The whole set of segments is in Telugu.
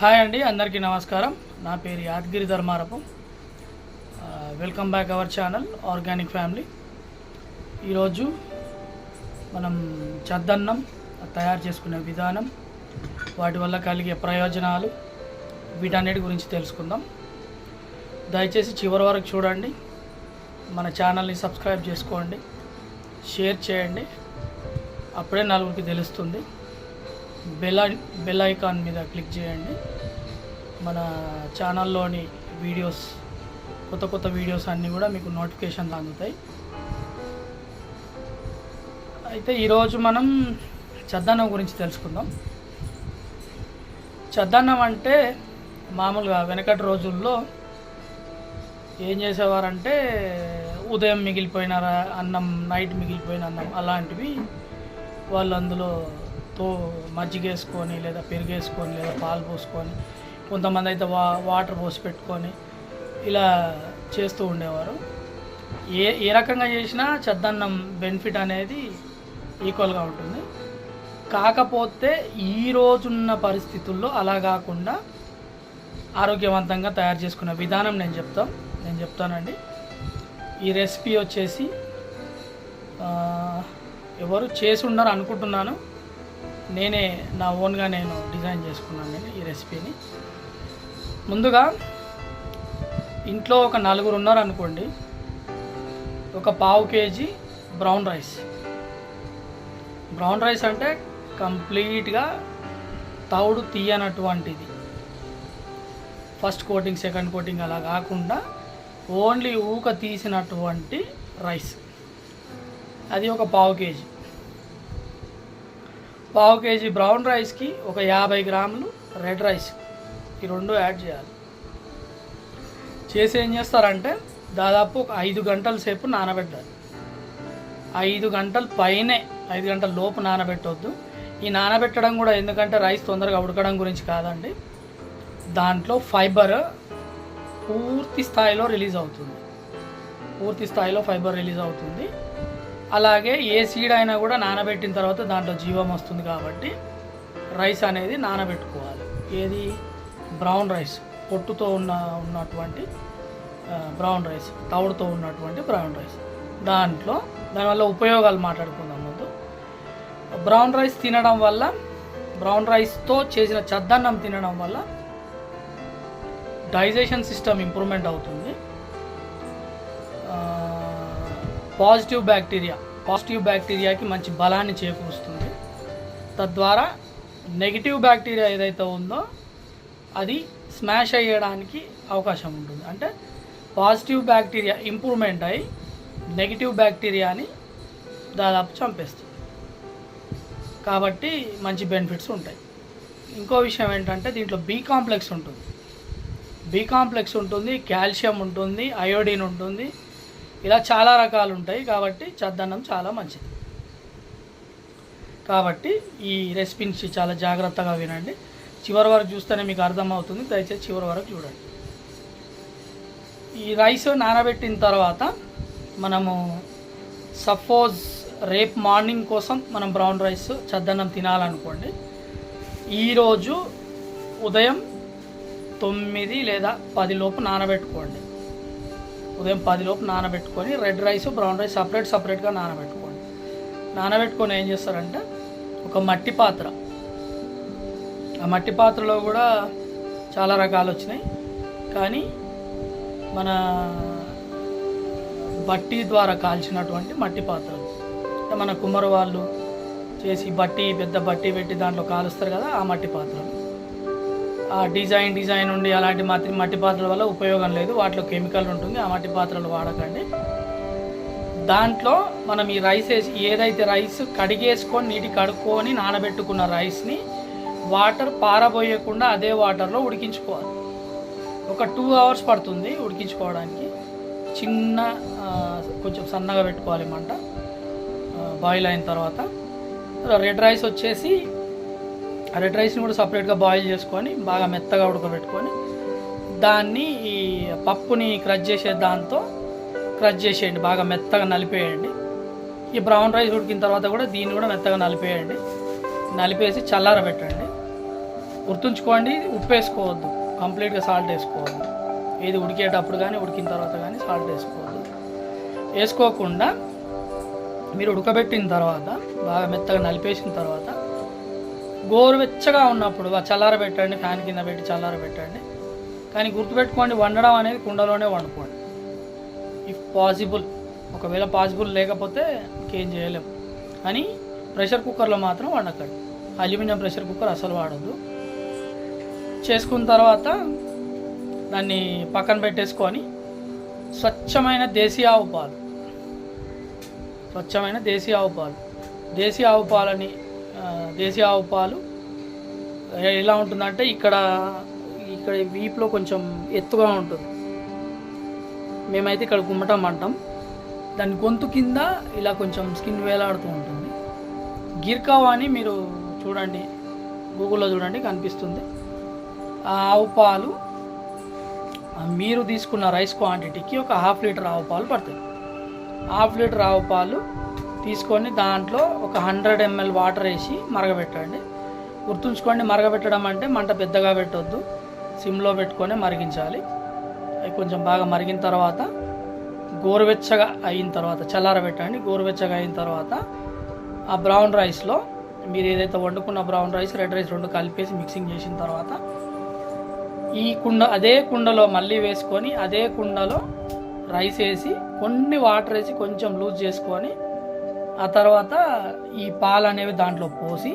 హాయ్ అండి అందరికీ నమస్కారం. నా పేరు Yadagiri Dharmarapu. Welcome back our channel organic family. ఈరోజు మనం చద్దన్నం తయారు చేసుకునే విధానం వాటి వల్ల కలిగే ప్రయోజనాలు వీటన్నిటి గురించి తెలుసుకుందాం. దయచేసి చివరి వరకు చూడండి. మన ఛానల్ని సబ్స్క్రైబ్ చేసుకోండి షేర్ చేయండి. అప్పుడే నలుగురికి తెలుస్తుంది. బెల్ బెల్ ఐకాన్ మీద క్లిక్ చేయండి. మన ఛానల్లోని వీడియోస్ కొత్త కొత్త వీడియోస్ అన్నీ కూడా మీకు నోటిఫికేషన్లు అందుతాయి. అయితే ఈరోజు మనం చద్దన్నం గురించి తెలుసుకుందాం. చద్దన్నం అంటే మామూలుగా వెనకటి రోజుల్లో ఏం చేసేవారంటే ఉదయం మిగిలిపోయిన అన్నం నైట్ మిగిలిపోయిన అన్నం అలాంటివి వాళ్ళు అందులో తో మజ్జిగ వేసుకొని లేదా పెరిగేసుకొని లేదా పాలు పోసుకొని కొంతమంది అయితే వా వాటర్ పోసి పెట్టుకొని ఇలా చేస్తూ ఉండేవారు. ఏ ఏ రకంగా చేసినా చద్దన్నం బెనిఫిట్ అనేది ఈక్వల్గా ఉంటుంది. కాకపోతే ఈ రోజున్న పరిస్థితుల్లో అలా కాకుండా ఆరోగ్యవంతంగా తయారు చేసుకునే విధానం నేను చెప్తాం నేను చెప్తానండి. ఈ రెసిపీ వచ్చేసి ఎవరు చేసి ఉండరు అనుకుంటున్నాను. నేనే నా ఓన్గా నేను డిజైన్ చేసుకున్నాను నేను ఈ రెసిపీని. ముందుగా ఇంట్లో ఒక నలుగురు ఉన్నారు అనుకోండి ఒక పావు kg brown rice. Brown rice అంటే కంప్లీట్గా తౌడు తీయనటువంటిది. ఫస్ట్ కోటింగ్ సెకండ్ కోటింగ్ అలా కాకుండా ఓన్లీ ఊక తీసినటువంటి రైస్. అది ఒక పావు కేజీ. పావు కేజీ బ్రౌన్ రైస్కి ఒక యాభై గ్రాములు రెడ్ రైస్. ఈ రెండు యాడ్ చేయాలి. చేసి ఏం చేస్తారంటే దాదాపు ఒక ఐదు గంటల సేపు నానబెట్టాలి. ఐదు గంటల పైనే ఐదు గంటల లోపు నానబెట్టవద్దు ఈ నానబెట్టడం కూడా ఎందుకంటే రైస్ తొందరగా ఉడకడం గురించి కాదండి. దాంట్లో ఫైబర్ పూర్తి స్థాయిలో రిలీజ్ అవుతుంది. పూర్తి స్థాయిలో ఫైబర్ రిలీజ్ అవుతుంది. అలాగే ఏ సీడ్ అయినా కూడా నానబెట్టిన తర్వాత దాంట్లో జీవం వస్తుంది కాబట్టి రైస్ అనేది నానబెట్టుకోవాలి. ఏది? బ్రౌన్ రైస్ పొట్టుతో ఉన్న ఉన్నటువంటి బ్రౌన్ రైస్ తవుడుతో ఉన్నటువంటి బ్రౌన్ రైస్ దాంట్లో దానివల్ల ఉపయోగాలు మాట్లాడుకుందాం ముందు. బ్రౌన్ రైస్ తినడం వల్ల బ్రౌన్ రైస్తో చేసిన చద్దన్నం తినడం వల్ల డైజెషన్ సిస్టమ్ ఇంప్రూవ్మెంట్ అవుతుంది. పాజిటివ్ బ్యాక్టీరియా పాజిటివ్ బ్యాక్టీరియాకి మంచి బలాన్ని చేకూరుస్తుంది. తద్వారా నెగిటివ్ బ్యాక్టీరియా ఏదైతే ఉందో అది స్మాష్ అయ్యడానికి అవకాశం ఉంటుంది. అంటే పాజిటివ్ బ్యాక్టీరియా ఇంప్రూవ్మెంట్ అయ్యి నెగిటివ్ బ్యాక్టీరియాని దాదాపు చంపేస్తుంది. కాబట్టి మంచి బెనిఫిట్స్ ఉంటాయి. ఇంకో విషయం ఏంటంటే దీంట్లో బీ కాంప్లెక్స్ ఉంటుంది. బీ కాంప్లెక్స్ ఉంటుంది కాల్షియం ఉంటుంది అయోడిన్ ఉంటుంది. ఇలా చాలా రకాలు ఉంటాయి కాబట్టి చద్దన్నం చాలా మంచిది. కాబట్టి ఈ రెసిపీని చాలా జాగ్రత్తగా వినండి. చివరి వరకు చూస్తేనే మీకు అర్థమవుతుంది. దయచేసి చివరి వరకు చూడండి. ఈ రైస్ నానబెట్టిన తర్వాత మనము సపోజ్ రేపు మార్నింగ్ కోసం మనం బ్రౌన్ రైస్ చద్దన్నం తినాలనుకోండి. ఈరోజు ఉదయం తొమ్మిది లేదా పది లోపు నానబెట్టుకోండి. ఉదయం పది లోపు నానబెట్టుకొని red rice brown rice separate సపరేట్గా నానబెట్టుకోండి. నానబెట్టుకొని ఏం చేస్తారంటే ఒక మట్టి పాత్ర. ఆ మట్టి పాత్రలో కూడా చాలా రకాలు వచ్చినాయి. కానీ మన బట్టి ద్వారా కాల్చినటువంటి మట్టి పాత్రలు. మన కుమ్మరి వాళ్ళు చేసి బట్టి పెద్ద బట్టి పెట్టి దాంట్లో కాలుస్తారు కదా ఆ మట్టి పాత్రలు. డిజైన్ డిజైన్ ఉండి అలాంటి మట్టి మట్టి పాత్రల వల్ల ఉపయోగం లేదు. వాటిలో కెమికల్ ఉంటుంది. ఆ మట్టి పాత్రలు వాడకండి. దాంట్లో మనం ఈ రైస్ వేసి ఏదైతే రైస్ కడిగేసుకొని నీటి కడుక్కొని నానబెట్టుకున్న రైస్ని వాటర్ పారబోయకుండా అదే వాటర్లో ఉడికించుకోవాలి. ఒక టూ అవర్స్ పడుతుంది ఉడికించుకోవడానికి. చిన్న కొంచెం సన్నగా పెట్టుకోవాలి మంట. బాయిల్ అయిన తర్వాత రెడ్ రైస్ వచ్చేసి రెడ్ రైస్ని కూడా సపరేట్గా బాయిల్ చేసుకొని బాగా మెత్తగా ఉడకబెట్టుకొని దాన్ని ఈ పప్పుని క్రష్ చేసే దాంతో క్రష్ చేసేయండి బాగా మెత్తగా నలిపేయండి. ఈ బ్రౌన్ రైస్ ఉడికిన తర్వాత కూడా దీన్ని కూడా మెత్తగా నలిపేయండి. నలిపేసి చల్లారబెట్టండి. గుర్తుంచుకోండి ఉప్పు వేసుకోవద్దు కంప్లీట్గా సాల్ట్ వేసుకోవద్దు. ఏది ఉడికేటప్పుడు కానీ ఉడికిన తర్వాత కానీ సాల్ట్ వేసుకోవద్దు. వేసుకోకుండా మీరు ఉడకబెట్టిన తర్వాత బాగా మెత్తగా నలిపేసిన తర్వాత గోరువెచ్చగా ఉన్నప్పుడు చల్లార చల్లారబెట్టండి ఫ్యాన్ కింద పెట్టి చల్లారబెట్టండి కానీ గుర్తుపెట్టుకోండి వండడం అనేది కుండలోనే వండుకోండి. ఇఫ్ పాసిబుల్ ఒకవేళ పాసిబుల్ లేకపోతే ఇంకేం చేయలేము కానీ ప్రెషర్ కుక్కర్లో మాత్రం వండకండి. అల్యూమినియం ప్రెషర్ కుక్కర్ అసలు వాడద్దు. చేసుకున్న తర్వాత దాన్ని పక్కన పెట్టేసుకొని స్వచ్ఛమైన దేశీ ఆవు పాలు. స్వచ్ఛమైన దేశీ ఆవు పాలు. దేశీ ఆవు పాలని దేశీయ దేశీ ఆవు పాలు. ఎలా ఉంటుందంటే ఇక్కడ ఇక్కడ వీపులో కొంచెం ఎత్తుగా ఉంటుంది. మేమైతే ఇక్కడ గుమ్మటం అంటాం. దాని గొంతు కింద ఇలా కొంచెం స్కిన్ వేలాడుతూ ఉంటుంది. గిర్కావ్ అని మీరు చూడండి గూగుల్లో చూడండి కనిపిస్తుంది. ఆ ఆవు పాలు మీరు తీసుకున్న రైస్ క్వాంటిటీకి ఒక హాఫ్ లీటర్ ఆవు పాలు పడుతుంది. హాఫ్ లీటర్ ఆవు పాలు తీసుకొని దాంట్లో ఒక హండ్రెడ్ ఎంఎల్ వాటర్ వేసి మరగబెట్టండి. గుర్తుంచుకోండి మరగబెట్టడం అంటే మంట పెద్దగా పెట్టొద్దు. సిమ్లో పెట్టుకొని మరిగించాలి. అవి కొంచెం బాగా మరిగిన తర్వాత గోరువెచ్చగా అయిన తర్వాత చల్లారబెట్టండి గోరువెచ్చగా అయిన తర్వాత ఆ బ్రౌన్ రైస్లో మీరు ఏదైతే వండుకున్న బ్రౌన్ రైస్ రెడ్ రైస్ రెండు కలిపేసి మిక్సింగ్ చేసిన తర్వాత ఈ కుండ అదే కుండలో మళ్ళీ వేసుకొని అదే కుండలో రైస్ వేసి కొన్ని వాటర్ వేసి కొంచెం లూజ్ చేసుకొని ఆ తర్వాత ఈ పాలు అనేవి దాంట్లో పోసి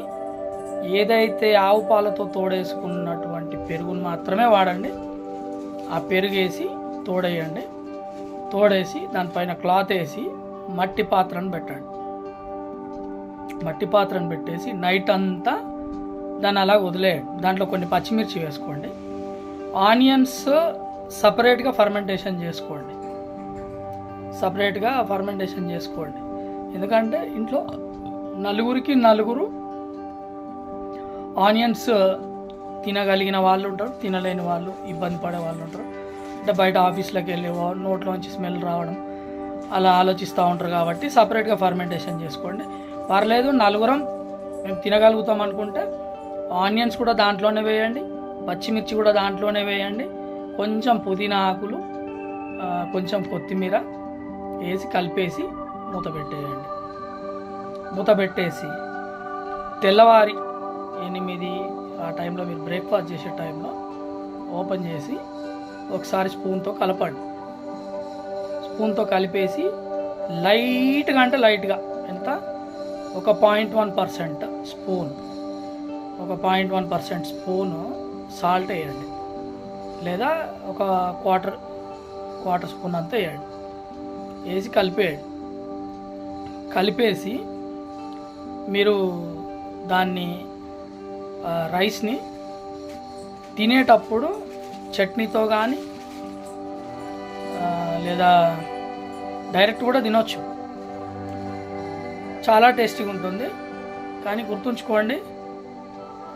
ఏదైతే ఆవు పాలతో తోడేసుకున్నటువంటి పెరుగును మాత్రమే వాడండి. ఆ పెరుగు వేసి తోడేయండి. తోడేసి దానిపైన క్లాత్ వేసి మట్టి పాత్రను పెట్టండి. మట్టి పాత్రను పెట్టేసి నైట్ అంతా దాన్ని అలా వదిలేయండి. దాంట్లో కొన్ని పచ్చిమిర్చి వేసుకోండి. ఆనియన్స్ సపరేట్గా ఫర్మెంటేషన్ చేసుకోండి. సపరేట్గా ఫర్మెంటేషన్ చేసుకోండి. ఎందుకంటే ఇంట్లో నలుగురికి నలుగురు ఆనియన్స్ తినగలిగిన వాళ్ళు ఉంటారు తినలేని వాళ్ళు ఇబ్బంది పడే వాళ్ళు ఉంటారు. అంటే బయట ఆఫీస్లోకి వెళ్ళి నోట్లోంచి స్మెల్ రావడం అలా ఆలోచిస్తూ ఉంటారు కాబట్టి సపరేట్గా ఫర్మెంటేషన్ చేసుకోండి. పర్లేదు నలుగురం మేము తినగలుగుతాం అనుకుంటే ఆనియన్స్ కూడా దాంట్లోనే వేయండి పచ్చిమిర్చి కూడా దాంట్లోనే వేయండి కొంచెం పుదీనా ఆకులు కొంచెం కొత్తిమీర వేసి కలిపేసి మూత పెట్టేయండి. మూత పెట్టేసి తెల్లవారి ఎనిమిది ఆ టైంలో మీరు బ్రేక్ఫాస్ట్ చేసే టైంలో ఓపెన్ చేసి ఒకసారి స్పూన్తో కలపండి. స్పూన్తో కలిపేసి లైట్గా అంటే లైట్గా ఎంత? ఒక పాయింట్ వన్ పర్సెంట్ స్పూన్. ఒక point one percent spoon salt వేయండి. లేదా ఒక క్వార్టర్ క్వార్టర్ స్పూన్ అంతా వేయండి. వేసి కలిపేయండి. కలిపేసి మీరు దాన్ని రైస్ని తినేటప్పుడు చట్నీతో కానీ లేదా డైరెక్ట్ కూడా తినొచ్చు. చాలా టేస్టీగా ఉంటుంది. కానీ గుర్తుంచుకోండి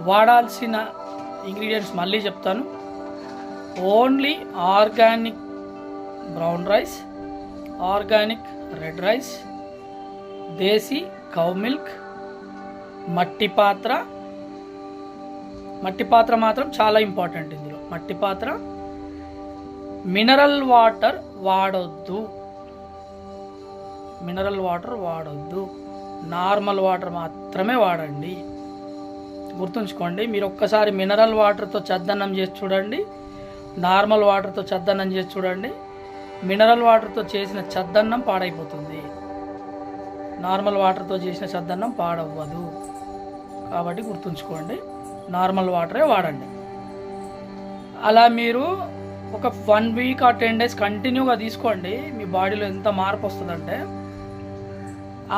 వాడాల్సిన ఇంగ్రీడియంట్స్ మళ్ళీ చెప్తాను. Only organic brown rice organic red rice desi cow milk మట్టి పాత్ర. మట్టి పాత్ర మాత్రం చాలా ఇంపార్టెంట్ ఇందులో. మట్టి పాత్ర. మినరల్ వాటర్ వాడొద్దు. మినరల్ వాటర్ వాడొద్దు. నార్మల్ వాటర్ మాత్రమే వాడండి. గుర్తుంచుకోండి మీరు ఒక్కసారి మినరల్ వాటర్తో చద్దన్నం చేసి చూడండి. నార్మల్ వాటర్తో చద్దన్నం చేసి చూడండి. మినరల్ వాటర్తో చేసిన చద్దన్నం పాడైపోతుంది. నార్మల్ వాటర్తో చేసిన సద్దన్నం పాడవ్వదు. కాబట్టి గుర్తుంచుకోండి నార్మల్ వాటరే వాడండి. అలా మీరు ఒక వన్ వీక్ ఆ టెన్ డేస్ కంటిన్యూగా తీసుకోండి మీ బాడీలో ఎంత మార్పు వస్తుందంటే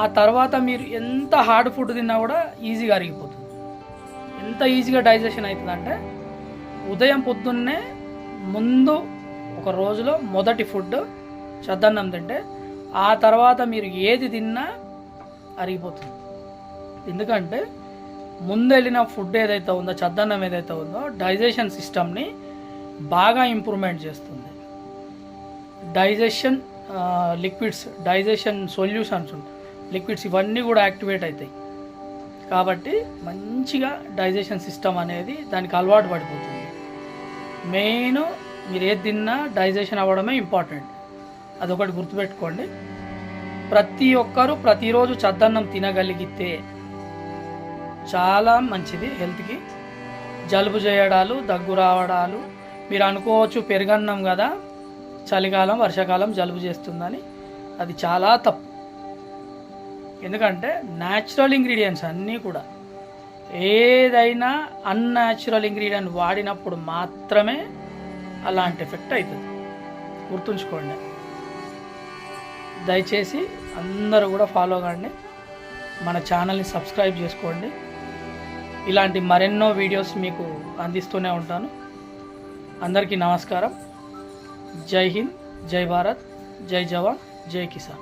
ఆ తర్వాత మీరు ఎంత హార్డ్ ఫుడ్ తిన్నా కూడా ఈజీగా అరిగిపోతుంది. ఎంత ఈజీగా డైజెషన్ అవుతుందంటే ఉదయం పొద్దున్నే ముందు ఒక రోజులో మొదటి ఫుడ్ చద్దన్నం తింటే ఆ తర్వాత మీరు ఏది తిన్నా అరిగిపోతుంది. ఎందుకంటే ముందు వెళ్ళిన ఫుడ్ ఏదైతే ఉందో చద్దన్నం ఏదైతే ఉందో డైజెషన్ సిస్టమ్ని బాగా ఇంప్రూవ్మెంట్ చేస్తుంది. Digestion liquids digestion solutions liquids ఇవన్నీ కూడా యాక్టివేట్ అవుతాయి. కాబట్టి మంచిగా డైజెషన్ సిస్టమ్ అనేది దానికి అలవాటు పడిపోతుంది. మెయిన్ మీరు ఏది తిన్నా డైజెషన్ అవ్వడమే ఇంపార్టెంట్. అదొకటి గుర్తుపెట్టుకోండి. ప్రతి ఒక్కరూ ప్రతిరోజు చద్దన్నం తినగలిగితే చాలా మంచిది హెల్త్కి. జలుబు చేయడాలు దగ్గు రావడాలు మీరు అనుకోవచ్చు పెరుగన్నం కదా చలికాలం వర్షాకాలం జలుబు చేస్తుందని అది చాలా తప్పు. ఎందుకంటే న్యాచురల్ ఇంగ్రీడియంట్స్ అన్నీ కూడా ఏదైనా అన్యాచురల్ ఇంగ్రీడియంట్ వాడినప్పుడు మాత్రమే అలాంటి ఎఫెక్ట్ అవుతుంది గుర్తుంచుకోండి. దయచేసి అందరూ కూడా ఫాలో కండి. మన ఛానల్ని సబ్స్క్రైబ్ చేసుకోండి. ఇలాంటి మరెన్నో వీడియోస్ మీకు అందిస్తూనే ఉంటాను. అందరికీ నమస్కారం. జై హింద్ జై భారత్ జై జవాన్ జై కిసాన్.